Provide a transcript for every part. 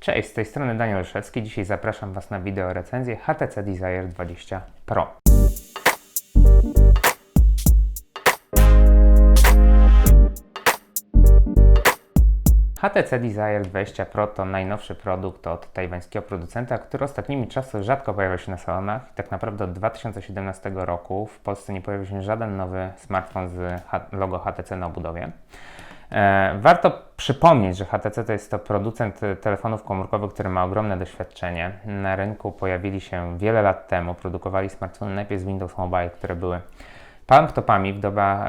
Cześć, z tej strony Daniel Olszewski. Dzisiaj zapraszam Was na wideo recenzję HTC Desire 20 Pro. HTC Desire 20 Pro to najnowszy produkt od tajwańskiego producenta, który ostatnimi czasy rzadko pojawia się na salonach. Tak naprawdę od 2017 roku w Polsce nie pojawił się żaden nowy smartfon z logo HTC na obudowie. E, Warto przypomnieć, że HTC to jest to producent telefonów komórkowych, który ma ogromne doświadczenie. Na rynku pojawili się wiele lat temu, produkowali smartfony najpierw z Windows Mobile, które były palmtopami. W,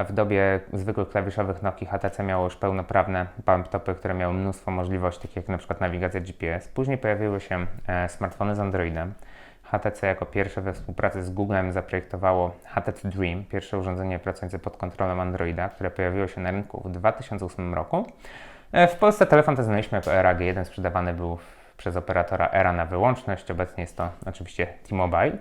w dobie zwykłych klawiszowych Nokia HTC miało już pełnoprawne palmtopy, które miały mnóstwo możliwości, takich jak na przykład nawigacja GPS. Później pojawiły się e, smartfony z Androidem. HTC jako pierwsze we współpracy z Googlem zaprojektowało HTC Dream, pierwsze urządzenie pracujące pod kontrolą Androida, które pojawiło się na rynku w 2008 roku. E, W Polsce telefon ten znaliśmy jako ERA G1, sprzedawany był przez operatora ERA na wyłączność, obecnie jest to oczywiście T-Mobile.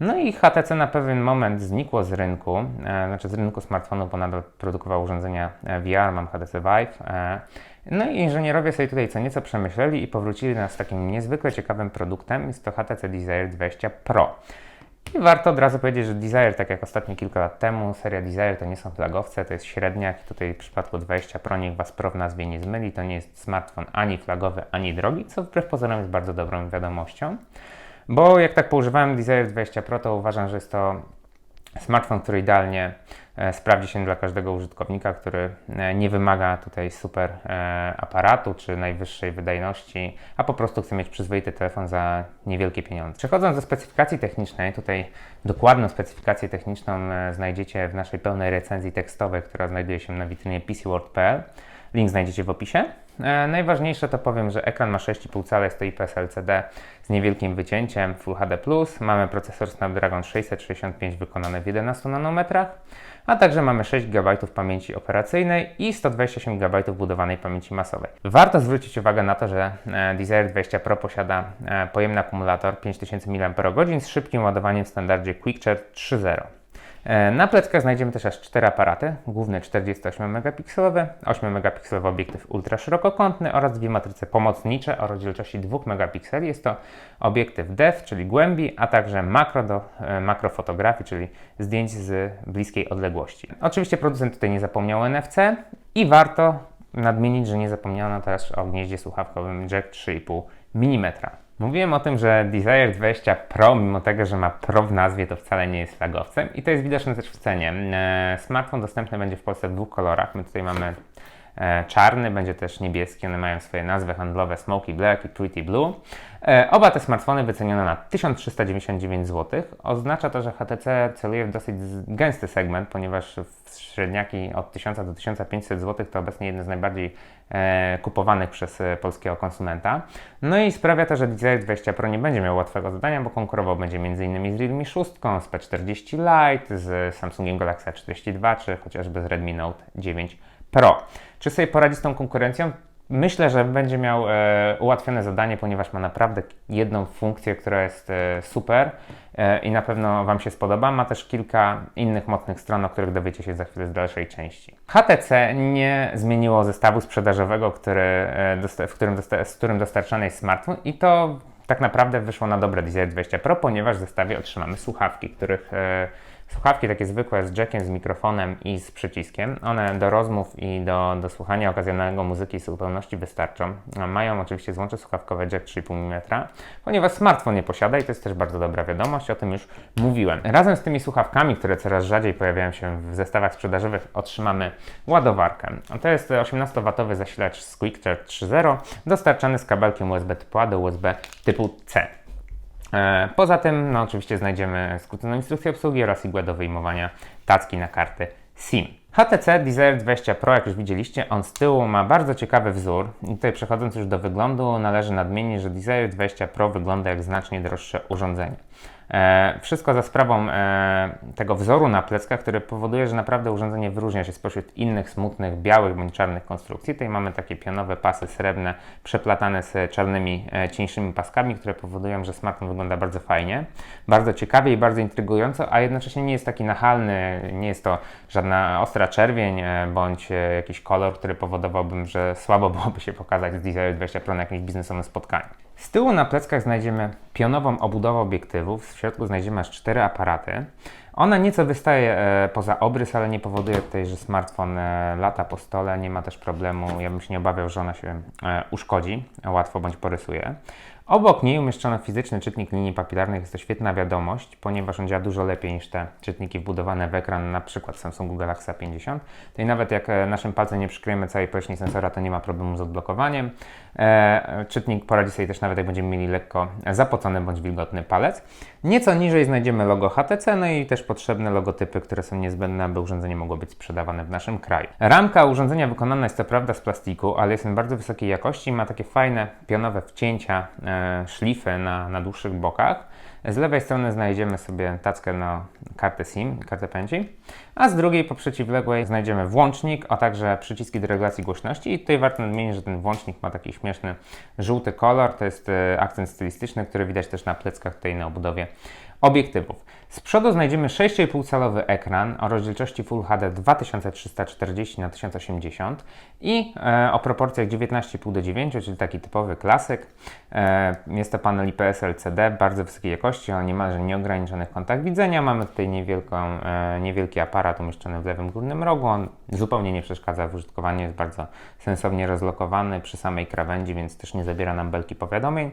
No i HTC na pewien moment znikło z rynku, e, znaczy z rynku smartfonów, bo nadal produkował urządzenia e, VR, mam HTC Vive. E, no i inżynierowie sobie tutaj co nieco przemyśleli i powrócili nas z takim niezwykle ciekawym produktem, jest to HTC Desire 20 Pro. I warto od razu powiedzieć, że Desire, tak jak ostatnio kilka lat temu, seria Desire to nie są flagowce, to jest średniak tutaj w przypadku 20 Pro niech Was Pro w nazwie nie zmyli, to nie jest smartfon ani flagowy, ani drogi, co wbrew pozorom jest bardzo dobrą wiadomością. Bo jak tak poużywałem Desire 20 Pro, to uważam, że jest to smartfon, który idealnie sprawdzi się dla każdego użytkownika, który e, nie wymaga tutaj super e, aparatu czy najwyższej wydajności, a po prostu chce mieć przyzwoity telefon za niewielkie pieniądze. Przechodząc do specyfikacji technicznej, tutaj dokładną specyfikację techniczną e, znajdziecie w naszej pełnej recenzji tekstowej, która znajduje się na witrynie pcworld.pl. Link znajdziecie w opisie. E, najważniejsze to powiem, że ekran ma 6,5 cala, jest to IPS LCD z niewielkim wycięciem Full HD+. Mamy procesor Snapdragon 665 wykonany w 11 nanometrach, a także mamy 6 GB pamięci operacyjnej i 128 GB budowanej pamięci masowej. Warto zwrócić uwagę na to, że e, Desire 20 Pro posiada e, pojemny akumulator 5000 mAh z szybkim ładowaniem w standardzie QuickCharge 3.0. E, Na pleckach znajdziemy też aż cztery aparaty, główny 48-megapikselowy, 8-megapikselowy obiektyw ultraszerokokątny oraz dwie matryce pomocnicze o rozdzielczości 2 megapikseli. Jest to obiektyw depth, czyli głębi, a także makro do e, makrofotografii, czyli zdjęć z bliskiej odległości. Oczywiście producent tutaj nie zapomniał o NFC i warto nadmienić, że nie zapomniano też o gnieździe słuchawkowym jack 3,5 mm. Mówiłem o tym, że Desire 20 Pro, mimo tego, że ma Pro w nazwie, to wcale nie jest flagowcem i to jest widoczne też w cenie. E, Smartfon dostępny będzie w Polsce w dwóch kolorach. My tutaj mamy e, czarny, będzie też niebieski. One mają swoje nazwy handlowe Smoky Black i Pretty Blue. E, Oba te smartfony wyceniono na 1399 zł. Oznacza to, że HTC celuje w dosyć gęsty segment, ponieważ średniaki od 1000 do 1500 zł to obecnie jedne z najbardziej kupowanych przez e, polskiego konsumenta. No i sprawia to, że Desire 20 Pro nie będzie miał łatwego zadania, bo konkurował będzie m.in. z Realme 6, z P40 Lite, z Samsungiem Galaxy A42 czy chociażby z Redmi Note 9 Pro. Czy sobie poradzi z tą konkurencją? Myślę, że będzie miał e, ułatwione zadanie, ponieważ ma naprawdę jedną funkcję, która jest e, super e, i na pewno Wam się spodoba. Ma też kilka innych mocnych stron, o których dowiecie się za chwilę z dalszej części. HTC nie zmieniło zestawu sprzedażowego, który, e, w którym z którym dostarczany jest smartfon i to tak naprawdę wyszło na dobre Desire 20 Pro, ponieważ w zestawie otrzymamy słuchawki, których e, Słuchawki takie zwykłe z jackiem, z mikrofonem i z przyciskiem. One do rozmów i do, do słuchania okazjonalnego muzyki w zupełności wystarczą. Mają oczywiście złącze słuchawkowe jack 3,5 mm, ponieważ smartfon nie posiada i to jest też bardzo dobra wiadomość, o tym już mówiłem. Razem z tymi słuchawkami, które coraz rzadziej pojawiają się w zestawach sprzedażowych, otrzymamy ładowarkę. To jest 18W zasilacz z QuickCharge 3.0, dostarczany z kabelkiem USB typu A do USB typu C. E, Poza tym, no oczywiście znajdziemy skróconą instrukcję obsługi oraz igłę do wyjmowania tacki na karty SIM. HTC Desire 20 Pro, jak już widzieliście, on z tyłu ma bardzo ciekawy wzór. I tutaj przechodząc już do wyglądu, należy nadmienić, że Desire 20 Pro wygląda jak znacznie droższe urządzenie. E, wszystko za sprawą e, tego wzoru na pleckach, który powoduje, że naprawdę urządzenie wyróżnia się spośród innych smutnych, białych bądź czarnych konstrukcji. Tutaj mamy takie pionowe pasy srebrne przeplatane z czarnymi, e, cieńszymi paskami, które powodują, że smartfon wygląda bardzo fajnie, bardzo ciekawie i bardzo intrygująco, a jednocześnie nie jest taki nachalny, nie jest to żadna ostra czerwień bądź jakiś kolor, który powodowałbym, że słabo byłoby się pokazać z Desire 20 Pro na jakimś biznesowym spotkaniu. Z tyłu na pleckach znajdziemy pionową obudowę obiektywów, w środku znajdziemy aż cztery aparaty. Ona nieco wystaje e, poza obrys, ale nie powoduje tutaj, że smartfon e, lata po stole, nie ma też problemu, ja bym się nie obawiał, że ona się e, uszkodzi łatwo bądź porysuje. Obok niej umieszczono fizyczny czytnik linii papilarnych. Jest to świetna wiadomość, ponieważ on działa dużo lepiej niż te czytniki wbudowane w ekran, na przykład Samsungu Galaxy A50. Tutaj nawet jak naszym palcem nie przykryjemy całej powierzchni sensora, to nie ma problemu z odblokowaniem. Czytnik poradzi sobie też nawet jak będziemy mieli lekko zapocony bądź wilgotny palec. Nieco niżej znajdziemy logo HTC, no i też potrzebne logotypy, które są niezbędne, aby urządzenie mogło być sprzedawane w naszym kraju. Ramka urządzenia wykonana jest co prawda z plastiku, ale jest bardzo wysokiej jakości ma takie fajne pionowe wcięcia, e, szlify na, na dłuższych bokach. Z lewej strony znajdziemy sobie tackę na kartę SIM, kartę pamięci, a z drugiej po przeciwległej znajdziemy włącznik, a także przyciski do regulacji głośności i tutaj warto nadmienić, że ten włącznik ma taki śmieszny żółty kolor, to jest e, akcent stylistyczny, który widać też na pleckach tutaj na obudowie obiektywów. Z przodu znajdziemy 6,5-calowy ekran o rozdzielczości Full HD 2340 x 1080 i e, o proporcjach 19,5 do 9, czyli taki typowy klasyk. E, jest to panel IPS LCD bardzo wysokiej jakości, o niemalże nieograniczonych kątach widzenia. Mamy tutaj niewielką, e, niewielki aparat umieszczony w lewym górnym rogu. On zupełnie nie przeszkadza w użytkowaniu, jest bardzo sensownie rozlokowany przy samej krawędzi, więc też nie zabiera nam belki powiadomień.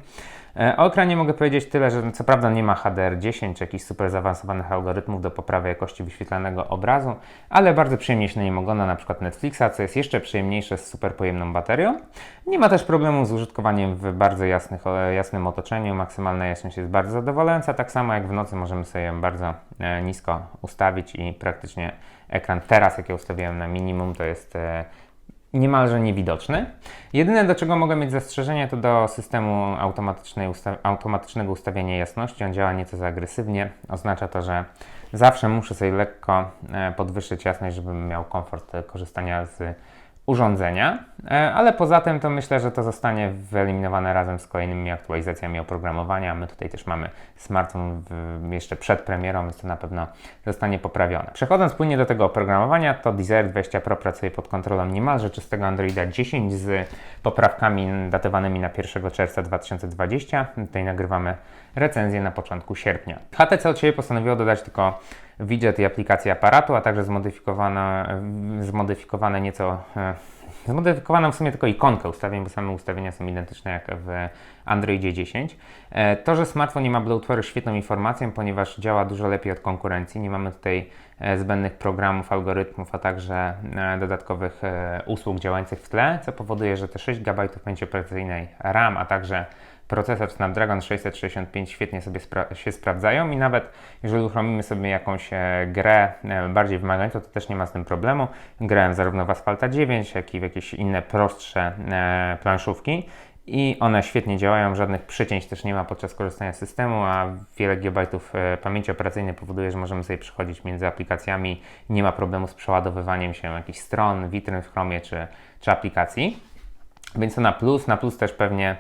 E, o ekranie mogę powiedzieć tyle, że co prawda nie ma HDR10 czy jakichś super zaawansowanych algorytmów do poprawy jakości wyświetlanego obrazu, ale bardzo przyjemnie się na nim ogląda na przykład Netflixa, co jest jeszcze przyjemniejsze z super pojemną baterią. Nie ma też problemu z użytkowaniem w bardzo jasnych, jasnym otoczeniu, maksymalna jasność jest bardzo zadowalająca, tak samo jak w nocy możemy sobie ją bardzo e, nisko ustawić i praktycznie ekran teraz, jak ja ustawiłem na minimum, to jest e, niemalże niewidoczny. Jedyne, do czego mogę mieć zastrzeżenie, to do systemu usta automatycznego ustawienia jasności. On działa nieco za agresywnie. Oznacza to, że zawsze muszę sobie lekko e, podwyższyć jasność, żebym miał komfort korzystania z urządzenia, e, ale poza tym to myślę, że to zostanie wyeliminowane razem z kolejnymi aktualizacjami oprogramowania. My tutaj też mamy smartfon jeszcze przed premierą, więc to na pewno zostanie poprawione. Przechodząc płynnie do tego oprogramowania, to Desire 20 Pro pracuje pod kontrolą niemalże czystego Androida 10 z poprawkami datowanymi na 1 czerwca 2020. Tutaj nagrywamy recenzję na początku sierpnia. HTC od siebie postanowiło dodać tylko widget i aplikację aparatu, a także zmodyfikowane, zmodyfikowane nieco e, zmodyfikowano w sumie tylko ikonkę ustawień, bo same ustawienia są identyczne jak w Androidzie 10. E, to, że smartfon nie ma bloatware'u świetną informacją, ponieważ działa dużo lepiej od konkurencji. Nie mamy tutaj e, zbędnych programów, algorytmów, a także dodatkowych usług działających w tle, co powoduje, że te 6 GB pamięci operacyjnej RAM, a także procesor Snapdragon 665 świetnie sobie spra się sprawdzają i nawet jeżeli uruchomimy sobie jakąś e, grę e, bardziej wymagającą, to też nie ma z tym problemu. Grałem zarówno w Asphalt 9, jak i w jakieś inne prostsze e, planszówki i one świetnie działają, żadnych przycięć też nie ma podczas korzystania z systemu, a wiele gigabajtów pamięci operacyjnej powoduje, że możemy sobie przechodzić między aplikacjami, nie ma problemu z przeładowywaniem się jakichś stron, witryn w Chromie czy, czy aplikacji. Więc to na plus, na plus też pewnie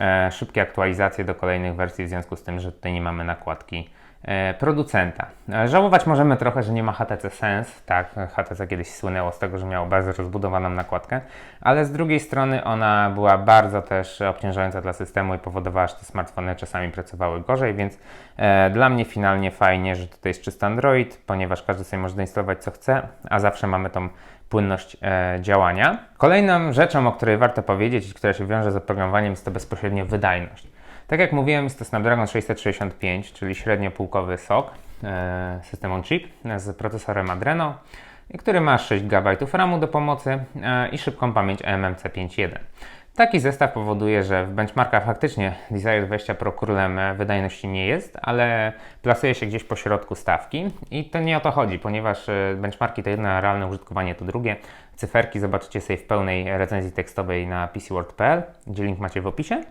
e, szybkie aktualizacje do kolejnych wersji w związku z tym, że tutaj nie mamy nakładki e, producenta. E, żałować możemy trochę, że nie ma HTC Sense. Tak, HTC kiedyś słynęło z tego, że miało bardzo rozbudowaną nakładkę, ale z drugiej strony ona była bardzo też obciążająca dla systemu i powodowała, że te smartfony czasami pracowały gorzej, więc e, dla mnie finalnie fajnie, że tutaj jest czysty Android, ponieważ każdy sobie może zainstalować co chce, a zawsze mamy tą płynność e, działania. Kolejną rzeczą, o której warto powiedzieć i która się wiąże z oprogramowaniem jest to bezpośrednio wydajność. Tak jak mówiłem, jest to Snapdragon 665, czyli średnio półkowy SoC, e, system on chip z procesorem Adreno, który ma 6 GB RAMu do pomocy e, i szybką pamięć eMMC 5.1. Taki zestaw powoduje, że w benchmarkach faktycznie Desire 20 Pro królem wydajności nie jest, ale plasuje się gdzieś po środku stawki i to nie o to chodzi, ponieważ e, benchmarki to jedno, a realne użytkowanie to drugie. Cyferki zobaczycie sobie w pełnej recenzji tekstowej na pcword.pl, gdzie link macie w opisie.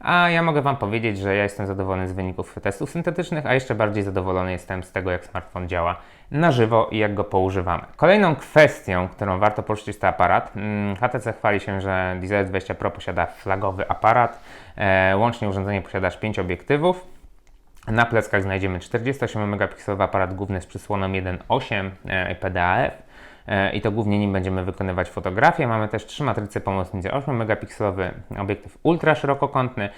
A ja mogę Wam powiedzieć, że ja jestem zadowolony z wyników testów syntetycznych, a jeszcze bardziej zadowolony jestem z tego, jak smartfon działa na żywo i jak go poużywamy. Kolejną kwestią, którą warto poruszyć jest aparat. Mm, HTC chwali się, że Desire 20 Pro posiada flagowy aparat. E, łącznie urządzenie posiada aż 5 obiektywów. Na pleckach znajdziemy 48-megapikselowy aparat główny z przysłoną 1.8 e, PDAF i to głównie nim będziemy wykonywać fotografię. Mamy też trzy matryce pomocnicze, 8-megapikselowy obiektyw ultraszerokokątny,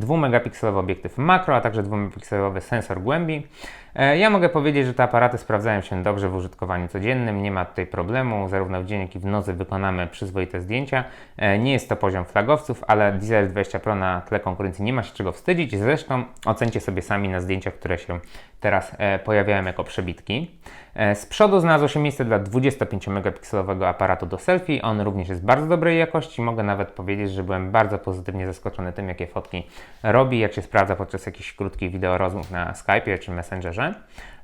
2-megapikselowy obiektyw makro, a także 2-megapikselowy sensor głębi. E, ja mogę powiedzieć, że te aparaty sprawdzają się dobrze w użytkowaniu codziennym, nie ma tutaj problemu, zarówno w dzień, jak i w nocy wykonamy przyzwoite zdjęcia. E, nie jest to poziom flagowców, ale Diesel 20 Pro na tle konkurencji nie ma się czego wstydzić, zresztą ocencie sobie sami na zdjęciach, które się teraz e, pojawiają jako przebitki. Z przodu znalazło się miejsce dla 25-megapikselowego aparatu do selfie, on również jest bardzo dobrej jakości, mogę nawet powiedzieć, że byłem bardzo pozytywnie zaskoczony tym, jakie fotki robi, jak się sprawdza podczas jakichś krótkich wideo rozmów na Skype'ie czy Messengerze.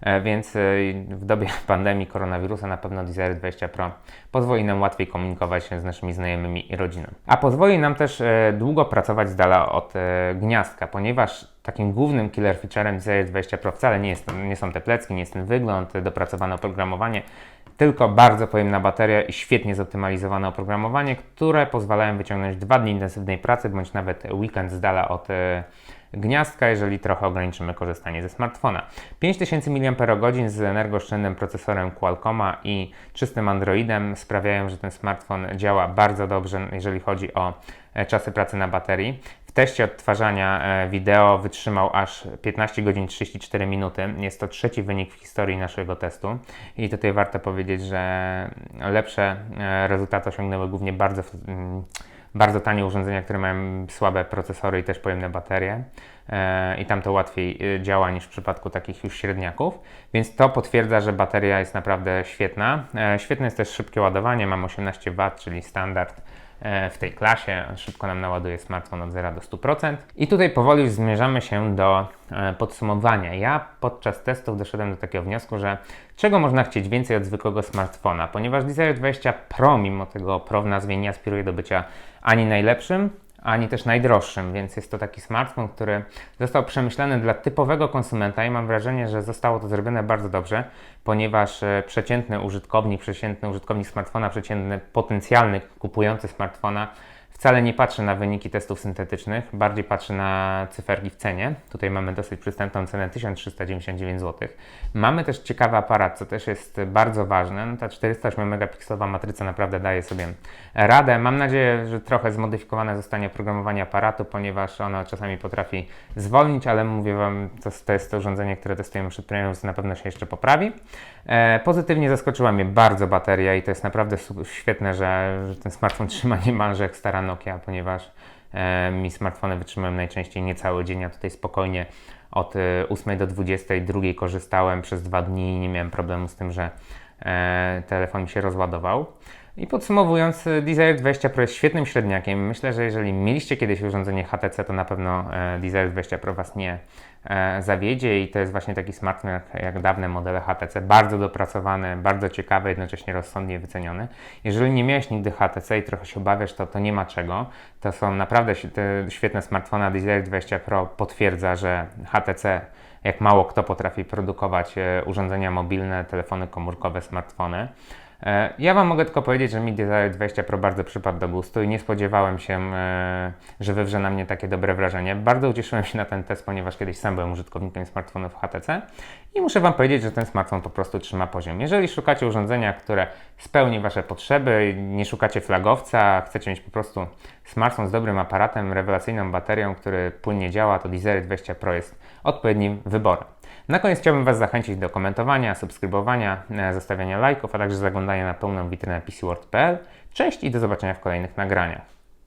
E, więc e, w dobie pandemii koronawirusa na pewno Desire 20 Pro pozwoli nam łatwiej komunikować się z naszymi znajomymi i rodziną. A pozwoli nam też e, długo pracować z dala od gniazdka, ponieważ takim głównym killer featurem Desire 20 Pro wcale nie, jest, nie są te plecki, nie jest ten wygląd, dopracowane oprogramowanie, tylko bardzo pojemna bateria i świetnie zoptymalizowane oprogramowanie, które pozwalają wyciągnąć dwa dni intensywnej pracy, bądź nawet weekend z dala od gniazdka, jeżeli trochę ograniczymy korzystanie ze smartfona. 5000 mAh z energooszczędnym procesorem Qualcomma i czystym Androidem sprawiają, że ten smartfon działa bardzo dobrze, jeżeli chodzi o e, czasy pracy na baterii. Teście odtwarzania e, wideo wytrzymał aż 15 godzin 34 minuty. Jest to trzeci wynik w historii naszego testu. I tutaj warto powiedzieć, że lepsze e, rezultaty osiągnęły głównie bardzo bardzo tanie urządzenia, które mają słabe procesory i też pojemne baterie. E, I tam to łatwiej działa niż w przypadku takich już średniaków, więc to potwierdza, że bateria jest naprawdę świetna. Świetne jest też szybkie ładowanie, mam 18 W, czyli standard w tej klasie. Szybko nam naładuje smartfon od 0 do 100%. I tutaj powoli zmierzamy się do podsumowania. Ja podczas testów doszedłem do takiego wniosku, że czego można chcieć więcej od zwykłego smartfona, ponieważ Desire 20 Pro, mimo tego Pro w nazwie nie aspiruje do bycia ani najlepszym, ani też najdroższym, więc jest to taki smartfon, który został przemyślany dla typowego konsumenta i mam wrażenie, że zostało to zrobione bardzo dobrze, ponieważ e, przeciętny użytkownik, przeciętny użytkownik smartfona, przeciętny potencjalny kupujący smartfona wcale nie patrzy na wyniki testów syntetycznych, bardziej patrzy na cyferki w cenie. Tutaj mamy dosyć przystępną cenę 1399 zł. Mamy też ciekawy aparat, co też jest bardzo ważne. No ta 408 megapikselowa matryca naprawdę daje sobie radę. Mam nadzieję, że trochę zmodyfikowane zostanie oprogramowanie aparatu, ponieważ ono czasami potrafi zwolnić, ale mówię Wam, to, to jest to urządzenie, które testujemy przed premierą, więc na pewno się jeszcze poprawi. E, pozytywnie zaskoczyła mnie bardzo bateria i to jest naprawdę świetne, że, że ten smartfon trzyma niemalże jak stara Nokia, ponieważ e, mi smartfony wytrzymują najczęściej niecały dzień, a tutaj spokojnie od 8 e, do 22 korzystałem przez dwa dni i nie miałem problemu z tym, że telefon mi się rozładował. I podsumowując, Desire 20 Pro jest świetnym średniakiem. Myślę, że jeżeli mieliście kiedyś urządzenie HTC, to na pewno Desire 20 Pro Was nie zawiedzie i to jest właśnie taki smartfon jak, dawne modele HTC, bardzo dopracowany, bardzo ciekawy, jednocześnie rozsądnie wyceniony. Jeżeli nie miałeś nigdy HTC i trochę się obawiasz, to, to nie ma czego. To są naprawdę świetne smartfony, Desire 20 Pro potwierdza, że HTC jak mało kto potrafi produkować e, urządzenia mobilne, telefony komórkowe, smartfony. E, ja Wam mogę tylko powiedzieć, że mi Desire 20 Pro bardzo przypadł do gustu i nie spodziewałem się, e, że wywrze na mnie takie dobre wrażenie. Bardzo ucieszyłem się na ten test, ponieważ kiedyś sam byłem użytkownikiem smartfonów HTC i muszę Wam powiedzieć, że ten smartfon po prostu trzyma poziom. Jeżeli szukacie urządzenia, które spełni Wasze potrzeby, nie szukacie flagowca, chcecie mieć po prostu smartfon z dobrym aparatem, rewelacyjną baterią, który płynnie działa, to Desire 20 Pro jest odpowiednim wyborem. Na koniec chciałbym Was zachęcić do komentowania, subskrybowania, e, zostawiania lajków, a także zaglądania na pełną witrynę pcword.pl. Cześć i do zobaczenia w kolejnych nagraniach.